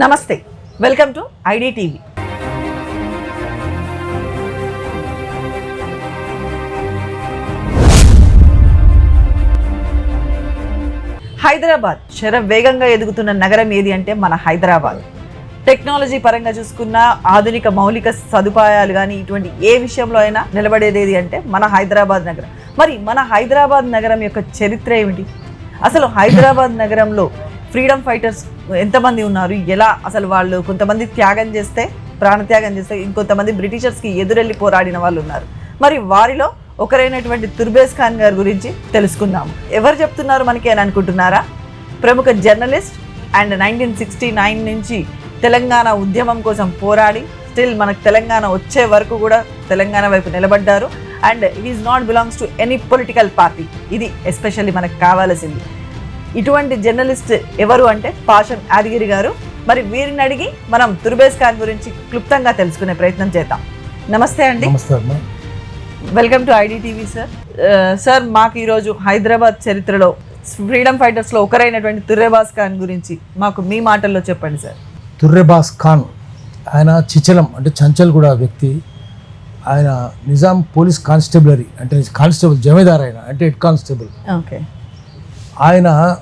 నమస్తే. Welcome to ID TV Hyderabad శర వేగంగా ఎదుగుతున్న నగరం ఏది అంటే మన హైదరాబాద్. టెక్నాలజీ పరంగా చూసుకున్న ఆధునిక మౌలిక సదుపాయాలు కానీ ఇటువంటి ఏ విషయంలో అయినా నిలబడేది ఏది అంటే మన హైదరాబాద్ నగరం. మరి మన హైదరాబాద్ నగరం యొక్క చరిత్ర ఏమిటి? అసలు హైదరాబాద్ నగరంలో ఫ్రీడమ్ ఫైటర్స్ ఎంతమంది ఉన్నారు? ఎలా అసలు వాళ్ళు కొంతమంది త్యాగం చేస్తే ప్రాణత్యాగం చేస్తే ఇంకొంతమంది బ్రిటిషర్స్కి ఎదురెళ్ళి పోరాడిన వాళ్ళు ఉన్నారు. మరి వారిలో ఒకరైనటువంటి తుర్బేస్ ఖాన్ గారి గురించి తెలుసుకుందాం. ఎవరు చెప్తున్నారు మనకి అని అనుకుంటున్నారా? ప్రముఖ journalist and nineteen sixty nine నుంచి తెలంగాణ ఉద్యమం కోసం పోరాడి స్టిల్ మనకు తెలంగాణ వచ్చే వరకు కూడా తెలంగాణ వైపు నిలబడ్డారు. And is not belongs to any political party. ఇది ఎస్పెషల్లీ మనకు కావాల్సింది. ఇటువంటి జర్నలిస్ట్ ఎవరు అంటే పాషం యాదగిరి గారు. మరి వీరిని అడిగి మనం తుర్బేస్ ఖాన్ గురించి క్లుప్తంగా తెలుసుకునే ప్రయత్నం చేద్దాం. నమస్తే అండి. Welcome to ID TV sir sir మాకు ఈరోజు హైదరాబాద్ చరిత్రలో ఫ్రీడమ్ ఫైటర్స్లో ఒకరైనటువంటి తుర్రేబాస్ ఖాన్ గురించి మాకు మీ మాటల్లో చెప్పండి సార్. తుర్రెబాస్ ఖాన్ ఆయన చిచలం అంటే చంచల్గూడ వ్యక్తి. ఆయన నిజాం పోలీస్ కానిస్టేబులరీ అంటే కానిస్టేబుల్ జమీదార్ ఆయన అంటే హెడ్ కానిస్టేబుల్. ఓకే. ఆయన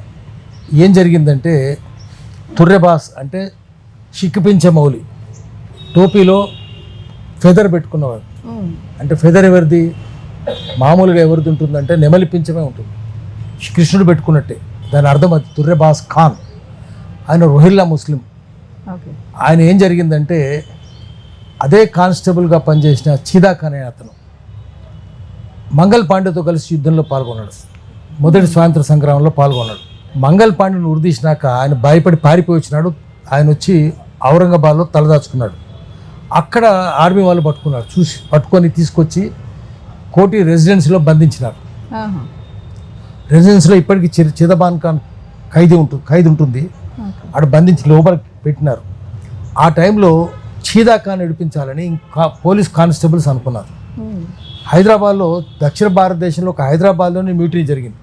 ఏం జరిగిందంటే తుర్రెబాస్ అంటే చిక్కిపించే మౌలి టోపీలో ఫెదర్ పెట్టుకున్నవాడు. అంటే ఫెదర్ ఎవరిది? మామూలుగా ఎవరిది ఉంటుందంటే నెమలి పించమే ఉంటుంది. కృష్ణుడు పెట్టుకున్నట్టే. దాని అర్థం అది తుర్రెబాస్ ఖాన్. ఆయన రోహిల్లా ముస్లిం. ఆయన ఏం జరిగిందంటే అదే కానిస్టేబుల్గా పనిచేసిన చీదా ఖాన్ అతను మంగల్ పాండేతో కలిసి యుద్ధంలో పాల్గొన్నాడు. మొదటి స్వాతంత్ర సంగ్రామంలో పాల్గొన్నాడు. మంగల్ పాండేను ఉరిదీసినాక ఆయన భయపడి పారిపోయి వచ్చినాడు. ఆయన వచ్చి ఔరంగాబాద్లో తలదాచుకున్నాడు. అక్కడ ఆర్మీ వాళ్ళు పట్టుకున్నారు. చూసి పట్టుకొని తీసుకొచ్చి కోటి రెసిడెన్సీలో బంధించినారు. రెసిడెన్సీలో ఇప్పటికీ చి- చిదబాన్ ఖాన్ ఖైదీ ఉంటుంది ఖైదీ ఉంటుంది. ఆడ బంధించి లోపల పెట్టినారు. ఆ టైంలో చీదా ఖాన్ నడిపించాలని ఇంకా పోలీస్ కానిస్టేబుల్స్ అనుకున్నారు. హైదరాబాద్లో దక్షిణ భారతదేశంలో ఒక హైదరాబాద్లోనే మ్యూటరీ జరిగింది.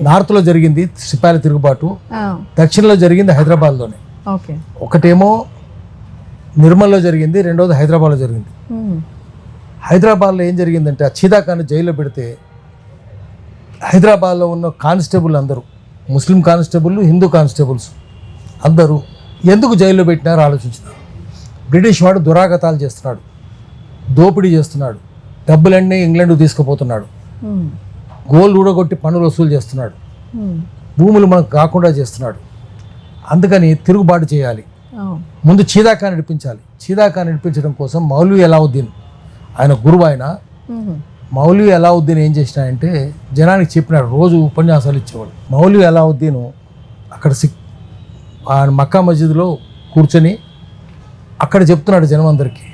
నార్త్లో జరిగింది సిపాయిల తిరుగుబాటు. దక్షిణలో జరిగింది హైదరాబాద్లోనే. ఓకే. ఒకటేమో నిర్మల్లో జరిగింది రెండోది హైదరాబాద్లో జరిగింది. హైదరాబాద్లో ఏం జరిగిందంటే ఆ ఖాన్ జైల్లో పెడితే హైదరాబాద్లో ఉన్న కానిస్టేబుల్ అందరూ ముస్లిం కానిస్టేబుల్ హిందూ కానిస్టేబుల్స్ అందరూ ఎందుకు జైల్లో పెట్టినారో ఆలోచించినారు. బ్రిటిష్ వాడు దురాగతాలు చేస్తున్నాడు దోపిడీ చేస్తున్నాడు డబ్బులన్నీ ఇంగ్లాండ్ తీసుకుపోతున్నాడు. గోల్డ్ ఊడగొట్టి పన్నులు వసూలు చేస్తున్నాడు. భూములు మనకు కాకుండా చేస్తున్నాడు. అందుకని తిరుగుబాటు చేయాలి. ముందు చీదాకా నడిపించాలి. చీదాకా నడిపించడం కోసం మౌలవి అలావుద్దీన్ ఆయన గురువు ఆయన. మౌలవి అలావుద్దీన్ ఏం చేసినాయంటే జనానికి చెప్పినాడు రోజు ఉపన్యాసాలు ఇచ్చేవాడు. మౌలవి అలావుద్దీన్ అక్కడ సిక్ ఆయన మక్కా మస్జిద్లో కూర్చొని అక్కడ చెప్తున్నాడు జనం అందరికీ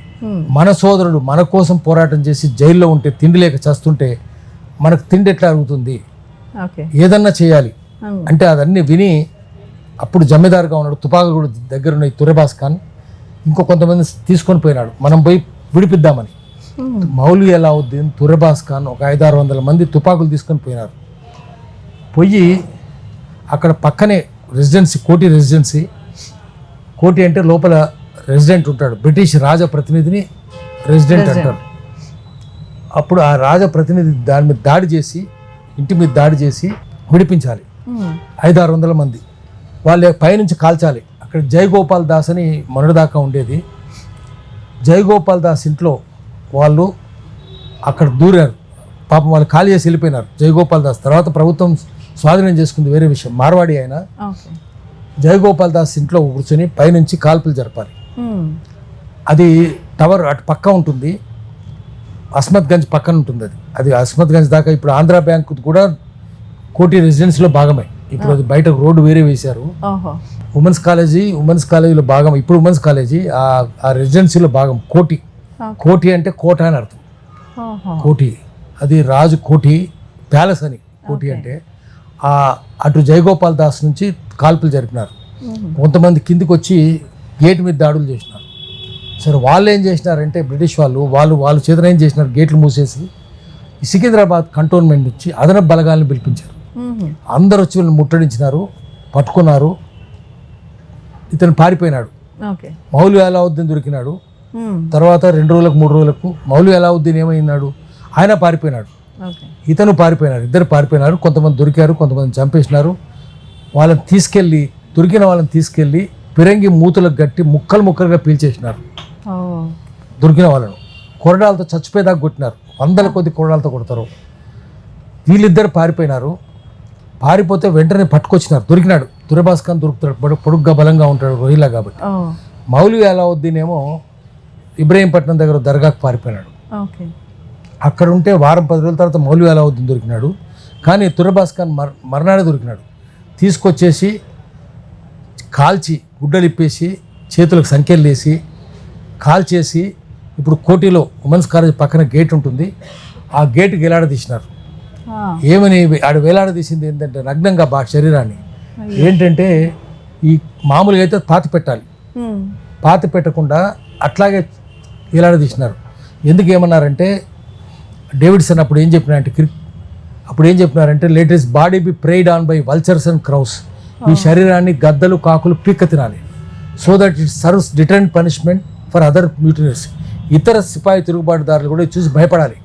మన సోదరుడు మన కోసం పోరాటం చేసి జైల్లో ఉంటే తిండి లేక చస్తుంటే మనకు తిండి ఎట్లా అరుగుతుంది? ఏదన్నా చేయాలి. అంటే అదన్నీ విని అప్పుడు జమీదారుగా ఉన్నాడు తుపాకులు కూడా దగ్గర ఉన్నాయి తురెబాస్ ఖాన్. ఇంకో కొంతమంది తీసుకొని పోయినాడు. మనం పోయి విడిపిద్దామని. మౌలి అలావుద్దీన్ తురెబాస్ ఖాన్ ఒక ఐదారు వందల మంది తుపాకులు తీసుకొని పోయినారు. పోయి అక్కడ పక్కనే రెసిడెన్సీ కోటి రెసిడెన్సీ. కోటి అంటే లోపల రెసిడెంట్ ఉంటాడు. బ్రిటిష్ రాజ ప్రతినిధిని రెసిడెంట్. అంటారు. అప్పుడు ఆ రాజ ప్రతినిధి దాని మీద దాడి చేసి ఇంటి మీద దాడి చేసి విడిపించాలి. ఐదారు వందల మంది. వాళ్ళ పైనుంచి కాల్చాలి. అక్కడ జయగోపాల్ దాస్ అని మొన్నటిదాకా ఉండేది. జయగోపాల్ దాస్ ఇంట్లో వాళ్ళు అక్కడ దూరారు. పాపం వాళ్ళు ఖాళీ చేసి వెళ్ళిపోయినారు. జయగోపాల్ దాస్ తర్వాత ప్రభుత్వం స్వాధీనం చేసుకుంది వేరే విషయం. మార్వాడి ఆయన జయగోపాల్ దాస్ ఇంట్లో కూర్చొని పైనుంచి కాల్పులు జరపాలి. అది టవర్ అటు పక్క ఉంటుంది. అస్మత్ గంజ్ పక్కన ఉంటుంది అది. అది అస్మత్ గంజ్ దాకా ఇప్పుడు ఆంధ్ర బ్యాంక్ కూడా కోటి రెసిడెన్సీలో భాగమే. ఇప్పుడు అది బయట రోడ్డు వేరే వేశారు. ఉమెన్స్ కాలేజీ ఉమెన్స్ కాలేజీలో భాగం. ఇప్పుడు ఉమెన్స్ కాలేజీ ఆ రెసిడెన్సీలో భాగం. కోటి. కోటి అంటే కోట అని అర్థం. కోటి. అది రాజు కోటి ప్యాలెస్ అని కోటి అంటే. ఆ అటు జయగోపాల్ దాస్ నుంచి కాల్పులు జరిపినారు. కొంతమంది కిందికి వచ్చి గేట్ మీద దాడులు చేసినారు. సరే వాళ్ళు ఏం చేసినారంటే బ్రిటిష్ వాళ్ళు వాళ్ళు వాళ్ళు చేతన ఏం చేసినారు? గేట్లు మూసేసి సికింద్రాబాద్ కంటోన్మెంట్ నుంచి అదనపు బలగాలను పిలిపించారు. అందరు వచ్చి వీళ్ళని ముట్టడించినారు పట్టుకున్నారు ఇతను పారిపోయినాడు. మౌలు అలావుద్దీన్ దొరికినాడు. తర్వాత రెండు రోజులకు మూడు రోజులకు మౌలు అలావుద్దీన్ ఏమైనాడు? ఆయన పారిపోయినాడు. ఇతను పారిపోయినారు ఇద్దరు పారిపోయినారు. కొంతమంది దొరికారు కొంతమంది చంపేసినారు. వాళ్ళని తీసుకెళ్ళి దొరికిన వాళ్ళని తీసుకెళ్ళి పిరంగి మూతలకు గట్టి ముక్కలు ముక్కలుగా పీల్చేసినారు. దొరికిన వాళ్ళను. కొరడాలతో చచ్చిపోయేదాకా కొట్టినారు. వందల కొద్ది కొరడాలతో కొడతారు. వీళ్ళిద్దరు పారిపోయినారు. పారిపోతే వెంటనే పట్టుకొచ్చినారు. దొరికినాడు. దురబాస్ ఖాన్ దొరుకుతాడు. పొడు- పొడుగ్గా బలంగా ఉంటాడు రోహిల్లా కాబట్టి. మౌలి అలావుద్దీన్ ఏమో ఇబ్రహీంపట్నం దగ్గర దర్గాకు పారిపోయినాడు. ఓకే. అక్కడ ఉంటే వారం పది రోజుల తర్వాత మౌలి అలావుద్దీన్ దొరికినాడు. కానీ తురబాస్ ఖాన్ మర్ మర్నాడే దొరికినాడు. తీసుకొచ్చేసి కాల్చి గుడ్డలిప్పేసి చేతులకు సంఖ్యలు వేసి కాల్చేసి ఇప్పుడు కోటిలో ఉమెన్స్ కాలేజ్ పక్కన గేట్ ఉంటుంది. ఆ గేటుకి వేలాడదీసినారు ఏమని ఆడ వేలాడదీసింది ఏంటంటే నగ్నంగా బా శరీరాన్ని. ఏంటంటే ఈ మామూలుగా అయితే పాతి పెట్టాలి. పాతి పెట్టకుండా అట్లాగే వేలాడదీసినారు ఎందుకు ఏమన్నారంటే డేవిడ్సన్ అప్పుడు ఏం చెప్పినారంటే క్రి అప్పుడు ఏం చెప్పినారంటే let his body be preyed on by vultures and crows. ఈ శరీరాన్ని గద్దలు కాకులు పీక్క తినాలి. So that it serves deterrent punishment for other mutinies ఇతర సిపాయి తిరుగుబాటుదారులు కూడా చూసి భయపడాలి.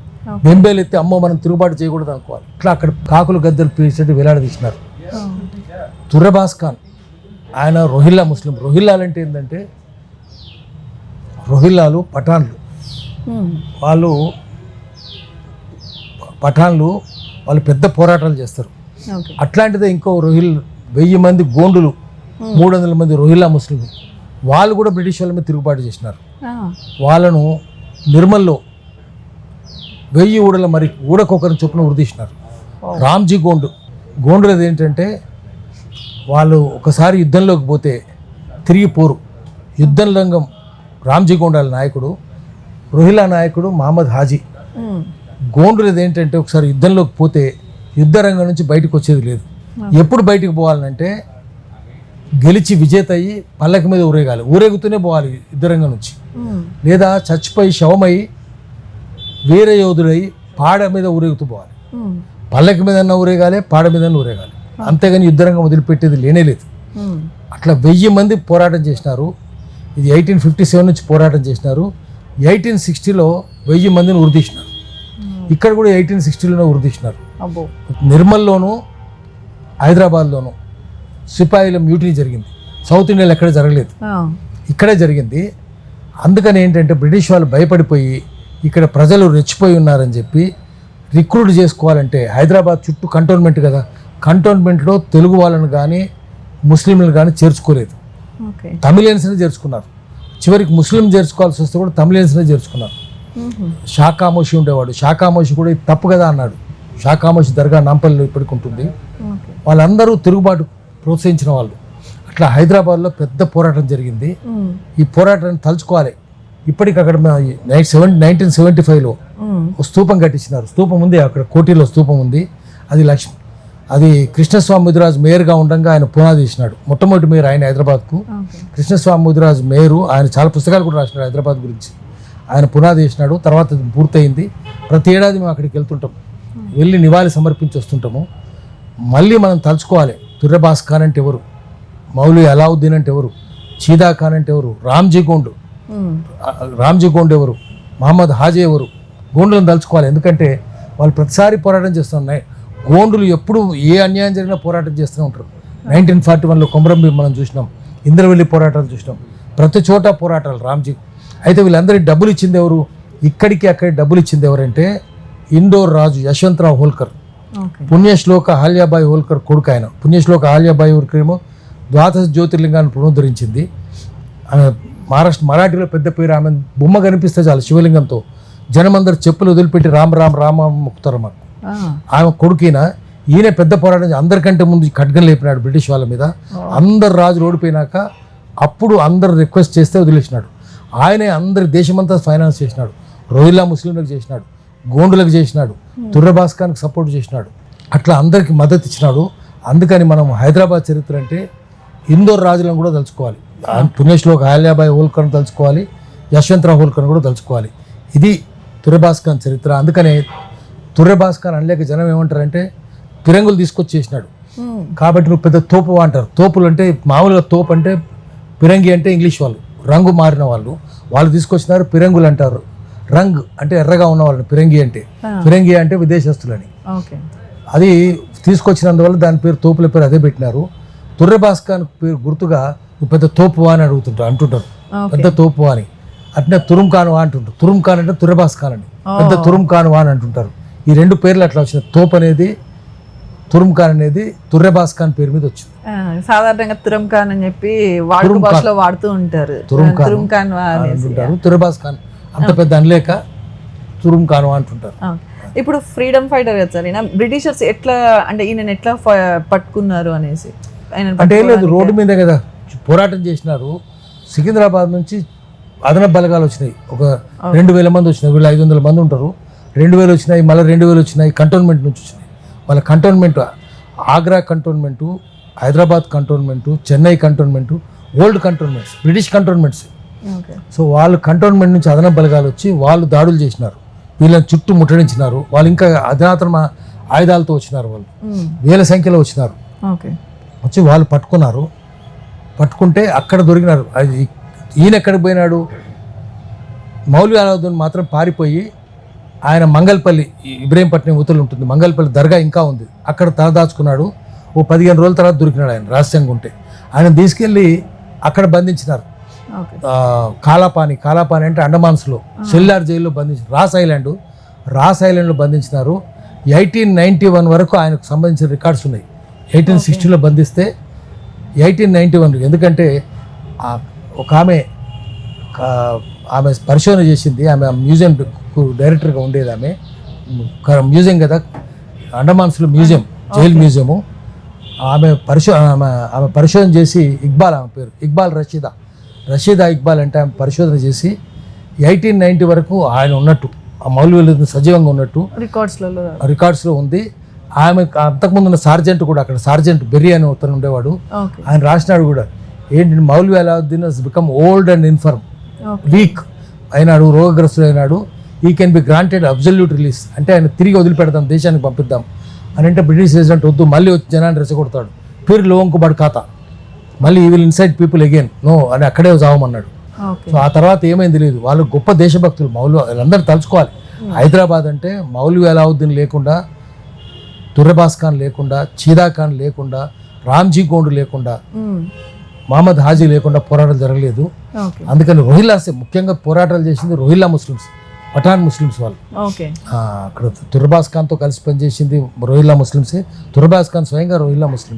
బెంబేలు ఎత్తి అమ్మో మనం తిరుగుబాటు చేయకూడదు అనుకోవాలి. ఇట్లా అక్కడ కాకులు గద్దలు పీల్చేట్టు వేలాడదీసినారు ఓ. తుర్రబాస్ ఖాన్ ఆయన రోహిల్లా ముస్లిం. రోహిల్లాలు అంటే ఏంటంటే రోహిల్లాలు పఠాన్లు. వాళ్ళు పఠాన్లు వాళ్ళు పెద్ద పోరాటాలు చేస్తారు. అట్లాంటిదే ఇంకో రోహిల్ వెయ్యి మంది గోండులు మూడు వందల మంది రోహిల్లా ముస్లిం వాళ్ళు కూడా బ్రిటిష్ వాళ్ళ మీద తిరుగుబాటు చేసినారు. వాళ్ళను నిర్మల్లో వెయ్యి ఊడల మరి ఊడకొకరిని చొప్పున ఉరిదీసినారు రామ్జీ గోండు. గోండులది ఏంటంటే వాళ్ళు ఒకసారి యుద్ధంలోకి పోతే తిరిగి పోరు. యుద్ధం రంగం రామ్జీ గోండాల నాయకుడు రోహిలా నాయకుడు మహమ్మద్ హాజీ. మ్మ్. గోండులది ఏంటంటే ఒకసారి యుద్ధంలోకి పోతే యుద్ధ రంగం నుంచి బయటకు వచ్చేది లేదు. ఎప్పుడు బయటకు పోవాలంటే గెలిచి విజేత అయ్యి పల్లకి మీద ఊరేగాలి. ఊరేగుతూనే పోవాలి యుద్ధ రంగం నుంచి. లేదా చచ్చిపోయి శవమై వీర యోధుడై పాడ మీద ఊరేగుతూ పోవాలి. పల్లకి మీద ఊరేగాలి పాడ మీద ఊరేగాలి. అంతేగాని యుద్ధరంగం వదిలిపెట్టేది లేనే లేదు. మ్మ్. అట్లా వెయ్యి మంది పోరాటం చేసినారు. ఇది ఎయిటీన్ ఫిఫ్టీ సెవెన్ నుంచి పోరాటం చేసినారు. ఎయిటీన్ సిక్స్టీలో వెయ్యి మందిని ఉరిదీసినారు ఇక్కడ కూడా ఎయిటీన్ సిక్స్టీలోనే ఉరిదీసినారు నిర్మల్లోను హైదరాబాద్లోను సిపాయిల మ్యూటినీ జరిగింది. సౌత్ ఇండియాలో ఎక్కడ జరగలేదు. ఇక్కడే జరిగింది. అందుకని ఏంటంటే బ్రిటిష్ వాళ్ళు భయపడిపోయి ఇక్కడ ప్రజలు రెచ్చిపోయి ఉన్నారని చెప్పి రిక్రూట్ చేసుకోవాలంటే హైదరాబాద్ చుట్టూ కంటోన్మెంట్ కదా. కంటోన్మెంట్లో తెలుగు వాళ్ళని కానీ ముస్లింలను కానీ చేర్చుకోలేదు. తమిళియన్స్ని చేర్చుకున్నారు. చివరికి ముస్లిం చేర్చుకోవాల్సి వస్తే కూడా తమిళియన్స్నే చేర్చుకున్నారు. షాకామోషి ఉండేవాడు. షాకామోషి కూడా ఇది తప్పు కదా అన్నాడు. షాకామోషి దర్గా నాంపల్లిలో ఇప్పటికి ఉంటుంది. వాళ్ళందరూ తిరుగుబాటు ప్రోత్సహించిన వాళ్ళు. అట్లా హైదరాబాద్లో పెద్ద పోరాటం జరిగింది. ఈ పోరాటాన్ని తలుచుకోవాలి. ఇప్పటికి అక్కడ నైన్ సెవెన్ నైన్టీన్ సెవెంటీ ఫైవ్లో స్తూపం కట్టించినారు. స్తూపం ఉంది అక్కడ కోటిలో స్తూపం ఉంది. అది లక్ష్మి అది కృష్ణస్వామి ముదిరాజు మేయర్గా ఉండగా ఆయన పునాది చేసినాడు మొట్టమొదటి మేయర్ ఆయన హైదరాబాద్కు. కృష్ణస్వామి ముదిరాజు మేయరు ఆయన చాలా పుస్తకాలు కూడా రాసినాడు హైదరాబాద్ గురించి. ఆయన పునాది చేసినాడు తర్వాత అది పూర్తయింది. ప్రతి ఏడాది మేము అక్కడికి వెళ్తుంటాం. వెళ్ళి నివాళి సమర్పించి వస్తుంటాము. మళ్ళీ మనం తలుచుకోవాలి. తుర్రబాస్ ఖాన్ అంటే ఎవరు? మౌలి అలావుద్దీన్ అంటే ఎవరు? చీదా ఖాన్ అంటే ఎవరు? రామ్జీ గోండు. రామ్జీ గోండ్ ఎవరు? మహమ్మద్ హాజీ ఎవరు? గోండులను తలుచుకోవాలి. ఎందుకంటే వాళ్ళు ప్రతిసారి పోరాటం చేస్తున్నాయి. గోండులు ఎప్పుడు ఏ అన్యాయం జరిగినా పోరాటం చేస్తూనే ఉంటారు. నైన్టీన్ ఫార్టీ వన్లో కొమరం భీం మనం చూసినాం. ఇంద్రవెల్లి పోరాటాలు చూసినాం. ప్రతి చోట పోరాటాలు రామ్జీ. అయితే వీళ్ళందరికీ డబ్బులు ఇచ్చింది ఎవరు? ఇక్కడికి అక్కడికి డబ్బులు ఇచ్చింది ఎవరంటే ఇండోర్ రాజు యశ్వంతరావు హోల్కర్. పుణ్యశ్లోక ఆలియాబాయి హోల్కర్ కొడుకు ఆయన పుణ్యశ్లోక ఆలియాబాయి హోల్కర్ ఏమో ద్వాదశ జ్యోతిర్లింగాన్ని పునరుద్ధరించింది. ఆమె మహారాష్ట్ర మరాఠీలో పెద్ద పేరు ఆమె బొమ్మ కనిపిస్తే చాలు శివలింగంతో. జనమందరు చెప్పులు వదిలిపెట్టి రామ్ రామ్ రామ మొక్కుతారు మాకు ఆమె కొడుకైన ఈయన పెద్ద పోరాటం అందరికంటే ముందు ఖడ్గం లేపినాడు బ్రిటిష్ వాళ్ళ మీద. అందరు రాజులు ఓడిపోయినాక అప్పుడు అందరు రిక్వెస్ట్ చేస్తే వదిలేసినాడు. ఆయనే అందరి దేశమంతా ఫైనాన్స్ చేసినాడు. రోహిల్లా ముస్లింలకు చేసినాడు. గోండులకు చేసినాడు తుర్రభాస్కానికి సపోర్ట్ చేసినాడు అట్లా అందరికి మద్దతు ఇచ్చినాడు. అందుకని మనం హైదరాబాద్ చరిత్ర అంటే ఇందోర్ రాజులను కూడా తలుచుకోవాలి. ఆ పుణ్యశ్లోక ఆలియాబాయి హోల్కర్ని తలుచుకోవాలి యశ్వంతరావు హోల్కర్ని కూడా తలుచుకోవాలి. ఇది తుర్రభాస్కాన్ చరిత్ర. అందుకనే తుర్రభాస్కాన్ అనలేక జనం ఏమంటారంటే ఫిరంగులు తీసుకొచ్చి చేసినాడు. కాబట్టి నువ్వు పెద్ద తోపు అంటారు. తోపులు అంటే మామూలుగా తోపు అంటే పిరంగి అంటే ఇంగ్లీష్ వాళ్ళు రంగు మారిన వాళ్ళు. వాళ్ళు తీసుకొచ్చినారు పిరంగులు అంటారు. రంగ్ అంటే ఎర్రగా ఉన్న వాళ్ళని పిరంగి అంటే పిరంగి అంటే విదేశస్తులని. అది తీసుకొచ్చినందువల్ల దాని పేరు తోపుల పేరు అదే పెట్టినారు. తుర్రె భాస్కర్ పేరు గుర్తుగా "నువ్వు పెద్ద తోపు అని అడుగుతుంటారు అంటుంటారు. పెద్ద తోపు అని. అట్నే తురుం కానువా అంటుంటారు. తురుం ఖాన్ అంటే తుర్రెబాస్ ఖాన్ అని పెద్ద తురుం కానువా అని అంటుంటారు. ఈ రెండు పేర్లు అట్లా వచ్చినాయి. తోపు అనేది తురుం ఖాన్ అనేది తుర్రెబాస్ ఖాన్ పేరు మీద వచ్చింది. సాధారణంగా తురం ఖాన్ అని చెప్పి వాడుతూ ఉంటారు. తురుం ఖాన్. తురం ఖాన్ అంటుంటారు. తుర్రెబాస్ ఖాన్ అంత పెద్ద అనలేక తురుం కానువా అంటుంటారు. ఇప్పుడు ఫ్రీడమ్ ఫైటర్ కదా సార్ ఈయన బ్రిటిషర్స్ ఎట్లా అంటే ఈయన ఎట్లా పట్టుకున్నారు అనేసి? అంటే లేదు రోడ్డు మీదే కదా పోరాటం చేసినారు. సికింద్రాబాద్ నుంచి అదనపు బలగాలు వచ్చినాయి. ఒక రెండు వేల మంది వచ్చినాయి వీళ్ళు ఐదు వందల మంది ఉంటారు. రెండు వేలు వచ్చినాయి మళ్ళీ రెండు వేలు వచ్చినాయి కంటోన్మెంట్ నుంచి వచ్చినాయి. వాళ్ళ cantonment Agra cantonment Hyderabad cantonment Chennai cantonment old cantonments British cantonments. So వాళ్ళు కంటోన్మెంట్ నుంచి అదనపు బలగాలు వచ్చి వాళ్ళు దాడులు చేసినారు. వీళ్ళని చుట్టూ ముట్టడించినారు. వాళ్ళు ఇంకా అధునాతన ఆయుధాలతో వచ్చినారు వాళ్ళు. వేల సంఖ్యలో వచ్చినారు. ఓకే. వచ్చి వాళ్ళు పట్టుకున్నారు. పట్టుకుంటే అక్కడ దొరికినారు. అది ఈయన ఎక్కడికి పోయినాడు? మౌలి అలావుద్దీన్ మాత్రం పారిపోయి ఆయన మంగళపల్లి ఇబ్రహీంపట్నం ఉత్తలు ఉంటుంది. మంగళపల్లి దర్గా ఇంకా ఉంది. అక్కడ తలదాచుకున్నాడు ఓ పదిహేను రోజుల తర్వాత దొరికినాడు ఆయన. రహస్యంగా ఉంటే. ఆయన తీసుకెళ్ళి అక్కడ బంధించినారు. కాలాపాని కాలాపాని అంటే అండమాన్స్లో. సెల్లార్ జైల్లో బంధించారు రాస్ ఐలాండ్ రాస్ ఐలాండ్లో బంధించినారు. ఎయిటీన్ నైంటీ వన్ వరకు ఆయనకు సంబంధించిన రికార్డ్స్ ఉన్నాయి. ఎయిటీన్ సిక్స్టీలో బంధిస్తే ఎయిటీన్ నైంటీ వన్ ఎందుకంటే ఒక ఆమె ఆమె పరిశోధన చేసింది. ఆమె మ్యూజియం డైరెక్టర్గా ఉండేది ఆమె. మ్యూజియం కదా అండమాన్స్లో మ్యూజియం జైల్ మ్యూజియము. ఆమె పరిశో ఆమె ఆమె పరిశోధన చేసి ఇక్బాల్ ఆమె పేరు ఇక్బాల్ రషీదా. రషీదా ఇక్బాల్ అంటే ఆమె పరిశోధన చేసి ఎయిటీన్ నైంటీ వరకు ఆయన ఉన్నట్టు ఆ మౌల్వీ సజీవంగా ఉన్నట్టు రికార్డ్స్లలో రికార్డ్స్లో ఉంది. ఆమె అంతకుముందు ఉన్న సార్జెంట్ కూడా అక్కడ సార్జెంట్ బెర్రీ అని అతను ఉండేవాడు. ఆయన రాసినాడు కూడా. ఏంటి Maulvi Alauddin has become old and infirm weak అయినాడు రోగగ్రస్తుడు అయినాడు he can be granted absolute release అంటే ఆయన తిరిగి వదిలిపెడదాం దేశానికి పంపిద్దాం. అని అంటే బ్రిటిష్ రెసిడెంట్ వద్దు మళ్ళీ వచ్చి జనాన్ని రెచ్చగొడతాడు. పీర్ లోంకు ఖాతా. మళ్ళీ he will incite people again no అని అక్కడే చావమన్నాడు. సో ఆ తర్వాత ఏమైంది తెలియదు వాళ్ళు గొప్ప దేశభక్తులు మౌలు వాళ్ళందరూ తలుచుకోవాలి. హైదరాబాద్ అంటే మౌలు అలావుద్దీన్ లేకుండా తుర్రబాస్ ఖాన్ లేకుండా చీదా ఖాన్ లేకుండా రామ్జీ గోండు లేకుండా మ్మ్. మహమ్మద్ హాజీ లేకుండా పోరాటాలు జరగలేదు. అందుకని రోహిల్లాసే ముఖ్యంగా పోరాటాలు చేసింది రోహిల్లా ముస్లిమ్స్ పఠాన్ ముస్లిమ్స్ వాళ్ళు. అక్కడ తుర్బాస్ ఖాన్తో కలిసి పనిచేసింది రోహిల్లా ముస్లిమ్సే. తుర్బాస్ ఖాన్ స్వయంగా రోహిల్లా ముస్లిం.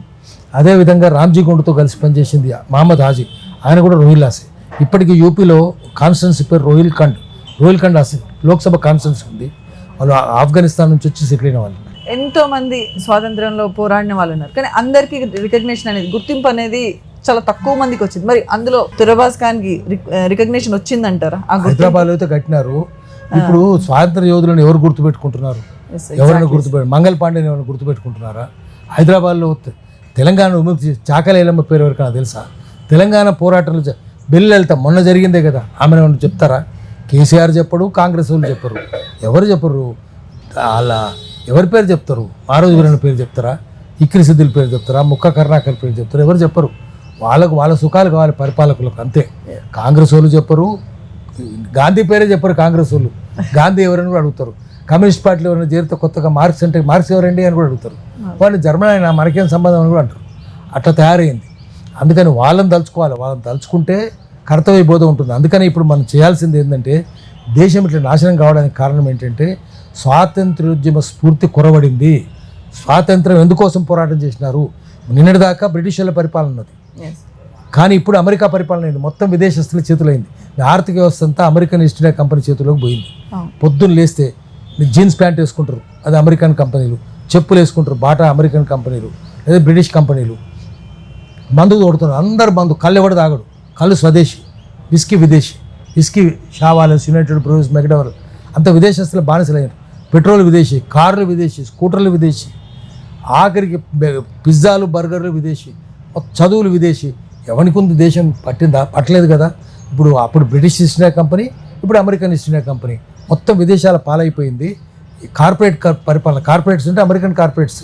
అదేవిధంగా రామ్జీ గుండుతో కలిసి పనిచేసింది మహమ్మద్ హాజీ. ఆయన కూడా రోహిల్లాసే ఇప్పటికీ యూపీలో కాన్స్టెన్సీ పేరు Rohilkhand. Rohilkhand Lok Sabha constituency ఉంది. వాళ్ళు ఆఫ్ఘనిస్తాన్ నుంచి వచ్చి సెటిల్ వాళ్ళు. ఎంతో మంది స్వాతంత్రంలో పోరాడిన వాళ్ళు ఉన్నారు. కానీ అందరికీ రికగ్నిషన్ అనేది గుర్తింపు అనేది చాలా తక్కువ మందికి వచ్చింది. మరి అందులో తురబాస్ ఖాన్కి రికగ్నిషన్ వచ్చిందంటారా? హైదరాబాద్లో అయితే కట్టినారు. ఇప్పుడు స్వాతంత్ర యోధులను ఎవరు గుర్తుపెట్టుకుంటున్నారు? ఎవరైనా గుర్తుపెట్టు మంగళ పాండేని ఎవరైనా గుర్తుపెట్టుకుంటున్నారా? హైదరాబాద్లో తెలంగాణ విముక్తి చాకలేలమ్మ పేరు ఎవరికైనా తెలుసా? తెలంగాణ పోరాటంలో జ- వెళ్తా మొన్న జరిగిందే కదా. ఆమె ఏమన్నా చెప్తారా? కేసీఆర్ చెప్పడు కాంగ్రెస్ వాళ్ళు చెప్పరు. ఎవరు చెప్పరు? వాళ్ళ ఎవరి పేరు చెప్తారు? మారోజు వీరన్న పేరు చెప్తారా? ఇక్కిరి సిద్ధుల పేరు చెప్తారా? ముక్క కరుణాకర్ పేరు చెప్తారు? ఎవరు చెప్పరు. వాళ్ళకు వాళ్ళ సుఖాలు కావాలి పరిపాలకులకు అంతే. కాంగ్రెస్ వాళ్ళు చెప్పరు. గాంధీ పేరే చెప్పరు కాంగ్రెస్ వాళ్ళు. గాంధీ ఎవరని కూడా అడుగుతారు. కమ్యూనిస్ట్ పార్టీలో ఎవరైనా చేరితే కొత్తగా మార్క్స్ అంటే మార్క్స్ ఎవరండి అని కూడా అడుగుతారు. వాళ్ళు జర్మన్ అయినా మనకేం సంబంధం అని కూడా అంటారు. అట్లా తయారైంది. అందుకని వాళ్ళని తలుచుకోవాలి. వాళ్ళని తలుచుకుంటే కర్తవ్య బోధ ఉంటుంది. అందుకని ఇప్పుడు మనం చేయాల్సింది ఏంటంటే దేశం ఇట్లా నాశనం కావడానికి కారణం ఏంటంటే స్వాతంత్ర్యోద్యమ స్ఫూర్తి కొరవడింది. స్వాతంత్రం ఎందుకోసం పోరాటం చేసినారు? నిన్నటిదాకా బ్రిటిష్ వాళ్ళ పరిపాలన ఉన్నది. కానీ ఇప్పుడు అమెరికా పరిపాలన అయింది. మొత్తం విదేశస్తుల చేతులు అయింది ఆర్థిక వ్యవస్థ అంతా అమెరికన్ ఈస్ట్ ఇండియా కంపెనీ చేతిలోకి పోయింది. పొద్దున్న లేస్తే జీన్స్ ప్యాంట్ వేసుకుంటారు. అది అమెరికన్ కంపెనీలు. చెప్పులు వేసుకుంటారు. బాటా అమెరికన్ కంపెనీలు. లేదా బ్రిటిష్ కంపెనీలు. మందు తోడుతున్నారు. అందరు మందు. కళ్ళు ఎవడు తాగడు. కళ్ళు స్వదేశీ. విస్కీ విదేశీ. Whisky Shaw Wallace United brews McDowell అంత విదేశస్తుల బానిసలయ్యారు. పెట్రోల్ విదేశీ కార్లు విదేశీ స్కూటర్లు విదేశీ. ఆఖరికి పిజ్జాలు బర్గర్లు విదేశీ. చదువులు విదేశీ. ఎవరికి ఉంది దేశం? పట్టిందా? పట్టలేదు కదా. ఇప్పుడు అప్పుడు బ్రిటిష్ ఈస్ట్ ఇండియా కంపెనీ ఇప్పుడు అమెరికన్ ఈస్ట్ ఇండియా కంపెనీ. మొత్తం విదేశాల పాలైపోయింది. ఈ కార్పొరేట్ కర్- పరిపాలన కార్పొరేట్స్ అంటే అమెరికన్ కార్పొరేట్స్.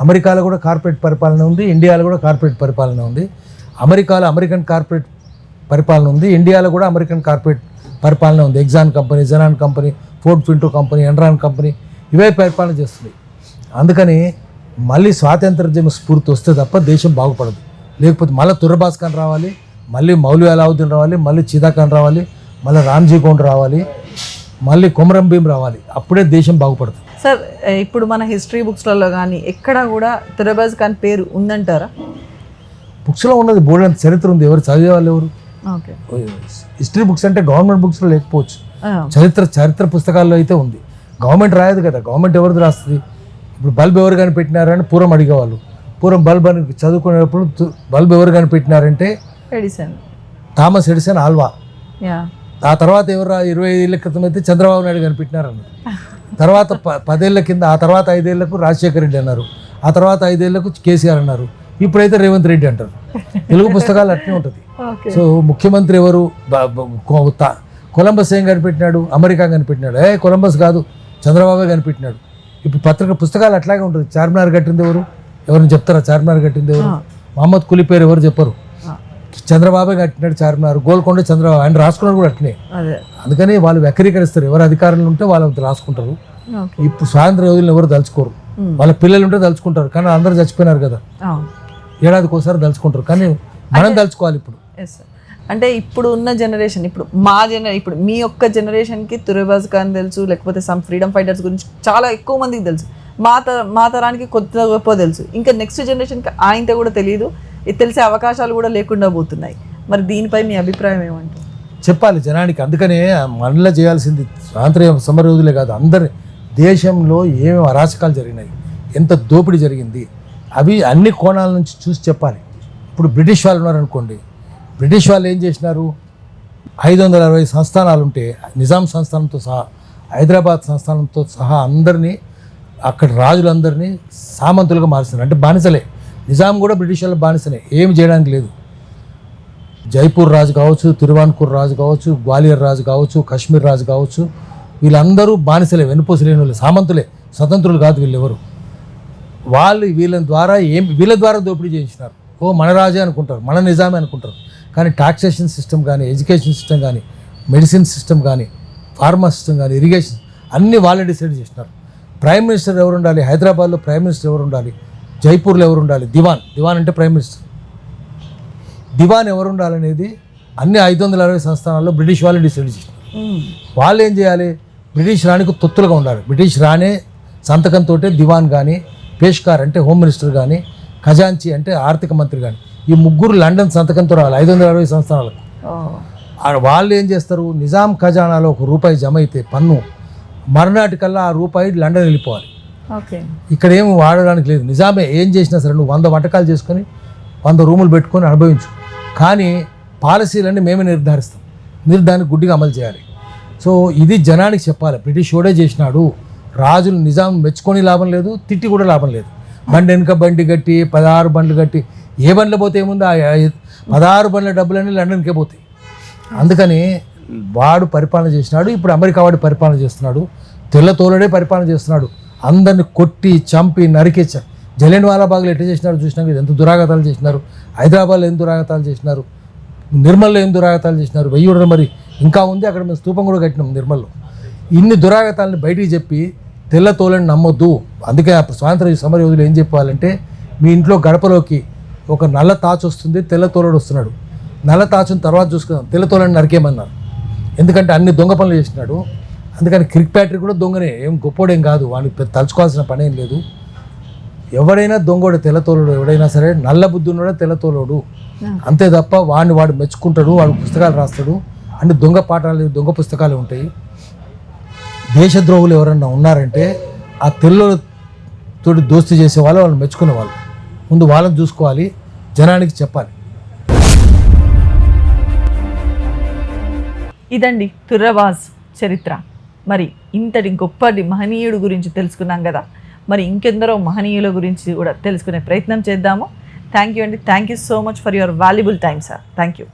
అమెరికాలో కూడా కార్పొరేట్ పరిపాలన ఉంది ఇండియాలో కూడా కార్పొరేట్ పరిపాలన ఉంది. అమెరికాలో అమెరికన్ కార్పొరేట్ పరిపాలన ఉంది ఇండియాలో కూడా అమెరికన్ కార్పొరేట్ పరిపాలన ఉంది. Exxon company xenon company Ford Pinto company Enron company ఇవే పరిపాలన చేస్తున్నాయి. అందుకని మళ్ళీ స్వాతంత్రోద్యమ స్ఫూర్తి వస్తే తప్ప దేశం బాగుపడదు. లేకపోతే మళ్ళీ తుర్రబాస్ ఖాన్ రావాలి మళ్ళీ మౌలి అలావుద్దీన్ రావాలి మళ్ళీ చిదా ఖాన్ రావాలి మళ్ళీ రామ్జీ గోండ్ రావాలి. మళ్ళీ కొమరం భీం రావాలి. అప్పుడే దేశం బాగుపడుతుంది. సార్ ఇప్పుడు మన హిస్టరీ బుక్స్లలో కానీ ఎక్కడా కూడా తురబాజ్ ఖాన్ పేరు ఉందంటారా? బుక్స్లో ఉన్నది బోర్డు చరిత్ర ఉంది. ఎవరు చదివే వాళ్ళు ఎవరు? ఓకే. హిస్టరీ బుక్స్ అంటే గవర్నమెంట్ బుక్స్లో లేకపోవచ్చు. చరిత్ర చరిత్ర పుస్తకాల్లో అయితే ఉంది. గవర్నమెంట్ రాయదు కదా. గవర్నమెంట్ ఎవరిది రాస్తుంది? ఇప్పుడు బల్బ్ ఎవరు కనిపెట్టినారని పూర్వం అడిగేవాళ్ళు. పూర్వం బల్బ్ అని చదువుకునేటప్పుడు బల్బ్ ఎవరు కనిపెట్టినారంటే ఎడిసన్. Thomas Edison Alva. ఆ తర్వాత ఎవరు ఇరవై ఏళ్ళ క్రితం అయితే చంద్రబాబు నాయుడు కనిపెట్టినారన్నారు తర్వాత ప పదేళ్ళ కింద ఆ తర్వాత ఐదేళ్ళకు రాజశేఖర రెడ్డి అన్నారు. ఆ తర్వాత ఐదేళ్ళకు కేసీఆర్ అన్నారు. ఇప్పుడైతే రేవంత్ రెడ్డి అంటారు. తెలుగు పుస్తకాలు అట్నే ఉంటుంది. సో ముఖ్యమంత్రి ఎవరు? కొలంబస్ ఏం కనిపెట్టినాడు అమెరికా కనిపెట్టినాడు ఏ కొలంబస్ కాదు చంద్రబాబు కనిపెట్టినాడు ఇప్పుడు పత్రిక పుస్తకాలు అట్లాగే ఉంటుంది. చార్మినార్ కట్టింది ఎవరు? ఎవరిని చెప్తారా? చార్మినార్ కట్టింది ఎవరు? మహమ్మద్ కులీ పేరు ఎవరు చెప్పరు? చంద్రబాబే కట్టినాడు చార్మినార్ గోల్కొండ చంద్రబాబు ఆయన రాసుకున్నాడు కూడా అట్నే. అదే. అందుకని వాళ్ళు వ్యక్తీకరిస్తారు ఎవరు అధికారంలో ఉంటే వాళ్ళు రాసుకుంటారు. ఇప్పుడు స్వాతంత్ర యోధులను ఎవరు తలుచుకోరు. వాళ్ళ పిల్లలు ఉంటే తలుచుకుంటారు. కానీ అందరూ చచ్చిపోయినారు కదా. ఏడాదికి ఒకసారి తలుచుకుంటారు. కానీ మనం తలుచుకోవాలి ఇప్పుడు. అంటే ఇప్పుడు ఉన్న జనరేషన్ ఇప్పుడు మా జన ఇప్పుడు మీ యొక్క జనరేషన్కి తురేబాజ్ ఖాన్ తెలుసు లేకపోతే సమ్ ఫ్రీడమ్ ఫైటర్స్ గురించి చాలా ఎక్కువ మందికి తెలుసు. మా తర మా తరానికి కొత్త గొప్ప తెలుసు. ఇంకా నెక్స్ట్ జనరేషన్కి ఆయనతో కూడా తెలియదు ఇది తెలిసే అవకాశాలు కూడా లేకుండా పోతున్నాయి. మరి దీనిపై మీ అభిప్రాయం ఏమంటారు? చెప్పాలి జనానికి అందుకనే మనలో చేయాల్సింది స్వాతంత్ర్య సమర రోజులే కాదు అందరి దేశంలో ఏమేమి అరాచకాలు జరిగినాయి ఎంత దోపిడీ జరిగింది అవి అన్ని కోణాల నుంచి చూసి చెప్పాలి. ఇప్పుడు బ్రిటిష్ వాళ్ళు ఉన్నారనుకోండి బ్రిటిష్ వాళ్ళు ఏం చేసినారు? ఐదు వందల అరవై సంస్థానాలు ఉంటే నిజాం సంస్థానంతో సహా హైదరాబాద్ సంస్థానంతో సహా అందరినీ అక్కడ రాజులందరినీ సామంతులుగా మార్చినారు. అంటే బానిసలే. నిజాం కూడా బ్రిటిష్ వాళ్ళ బానిసలే ఏమి చేయడానికి లేదు. జైపూర్ రాజు కావచ్చు తిరువాన్కూర్ రాజు కావచ్చు గ్వాలియర్ రాజు కావచ్చు కాశ్మీర్ రాజు కావచ్చు వీళ్ళందరూ బానిసలే వెనుపోసలేని వాళ్ళు సామంతులే స్వతంత్రులు కాదు వీళ్ళెవరు. వాళ్ళు వీళ్ళ ద్వారా ఏం వీళ్ళ ద్వారా దోపిడీ చేయించినారు. ఓ మన రాజే అనుకుంటారు మన నిజామే అనుకుంటారు. కానీ టాక్సేషన్ సిస్టమ్ కానీ ఎడ్యుకేషన్ సిస్టమ్ కానీ మెడిసిన్ సిస్టమ్ కానీ ఫార్మా సిస్టమ్ కానీ ఇరిగేషన్ అన్నీ వాళ్ళే డిసైడ్ చేసినారు. ప్రైమ్ మినిస్టర్ ఎవరు ఉండాలి హైదరాబాద్లో ప్రైమ్ మినిస్టర్ ఎవరు ఉండాలి జైపూర్లో ఎవరు ఉండాలి? దివాన్. దివాన్ అంటే ప్రైమ్ మినిస్టర్. దివాన్ ఎవరు ఉండాలనేది అన్ని ఐదు వందల అరవై సంస్థానాల్లో బ్రిటిష్ వాళ్ళు డిసైడ్ చేసినారు వాళ్ళు ఏం చేయాలి? బ్రిటిష్ రాణికి తొత్తులుగా ఉండాలి. బ్రిటిష్ రాణే సంతకంతో దివాన్ కానీ పేష్కార్ అంటే హోమ్ మినిస్టర్ కానీ ఖజాంచి అంటే ఆర్థిక మంత్రి కానీ ఈ ముగ్గురు లండన్ సంతకంతో రావాలి ఐదు వందల అరవై సంస్థానాలకు. వాళ్ళు ఏం చేస్తారు? నిజాం ఖజానాలో ఒక రూపాయి జమ అయితే పన్ను మరునాటికల్లా ఆ రూపాయి లండన్ వెళ్ళిపోవాలి. ఇక్కడ ఏం వాడడానికి లేదు. నిజామే ఏం చేసినా సరే నువ్వు వంద వంటకాలు చేసుకొని వంద రూములు పెట్టుకొని అనుభవించు. కానీ పాలసీలన్నీ మేమే నిర్ధారిస్తాం. మీరు దాన్ని గుడ్డిగా అమలు చేయాలి. సో ఇది జనానికి చెప్పాలి. బ్రిటిష్ ఓడే చేసినాడు. రాజులు నిజాం మెచ్చుకొని లాభం లేదు తిట్టి కూడా లాభం లేదు. బండి వెనుక బండి కట్టి పదహారు బండ్లు కట్టి ఏ బండ్లు పోతే ఏముంది? ఆ పదహారు బండ్ల డబ్బులన్నీ లండన్కే పోతాయి. అందుకని వాడు పరిపాలన చేసినాడు. ఇప్పుడు అమెరికా వాడు పరిపాలన చేస్తున్నాడు. తెల్ల తోలడే పరిపాలన చేస్తున్నాడు. అందరిని కొట్టి చంపి నరికేచ్చ జలియన్ వాలాబాగ్లో ఎట్లా చేసినారు చూసినా ఎంత దురాగతాలు చేసినారు? హైదరాబాద్లో ఏం దురాగతాలు చేసినారు? నిర్మల్లో ఏం దురాగతాలు చేసినారు? వెయ్యూడలో మరి ఇంకా ఉంది? అక్కడ మేము స్తూపం కూడా కట్టినాం నిర్మల్లో. ఇన్ని దురాగతాలను బయటికి చెప్పి తెల్ల తోలని నమ్మొద్దు. అందుకే అప్పుడు స్వాతంత్ర సమర యోధులు ఏం చెప్పాలంటే మీ ఇంట్లో గడపలోకి ఒక నల్ల తాచు వస్తుంది తెల్ల తోలడు వస్తున్నాడు. నల్ల తాచుని తర్వాత చూసుకుందాం. తెల్ల తోలని నరికేమన్నారు ఎందుకంటే అన్ని దొంగ పనులు చేసినాడు. అందుకని క్రిక్ ప్యాటరీ కూడా దొంగనే. ఏం గొప్పోడేం కాదు. వాడిని తలుచుకోవాల్సిన పని ఏం లేదు. ఎవడైనా దొంగోడు తెల్లతోలుడు ఎవడైనా సరే నల్ల బుద్ధి ఉన్నాడే తెల్లతోలుడు అంతే తప్ప వాడిని వాడు మెచ్చుకుంటాడు వాడు పుస్తకాలు రాస్తాడు. అన్ని దొంగ పాఠాలు దొంగ పుస్తకాలు ఉంటాయి. దేశద్రోహులు ఎవరన్నా ఉన్నారంటే ఆ తెల్లతోటి దోస్తీ చేసే వాళ్ళు వాళ్ళు మెచ్చుకునే వాళ్ళు ముందు వాళ్ళని చూసుకోవాలి జనానికి చెప్పాలి. ఇదండి తుర్రవాజ్ చరిత్ర. మరి ఇంతటి గొప్పటి మహనీయుడు గురించి తెలుసుకున్నాం కదా. మరి ఇంకెందరో మహనీయుల గురించి కూడా తెలుసుకునే ప్రయత్నం చేద్దాము. థ్యాంక్ యూ అండి. Thank you so much for your valuable time sir thank you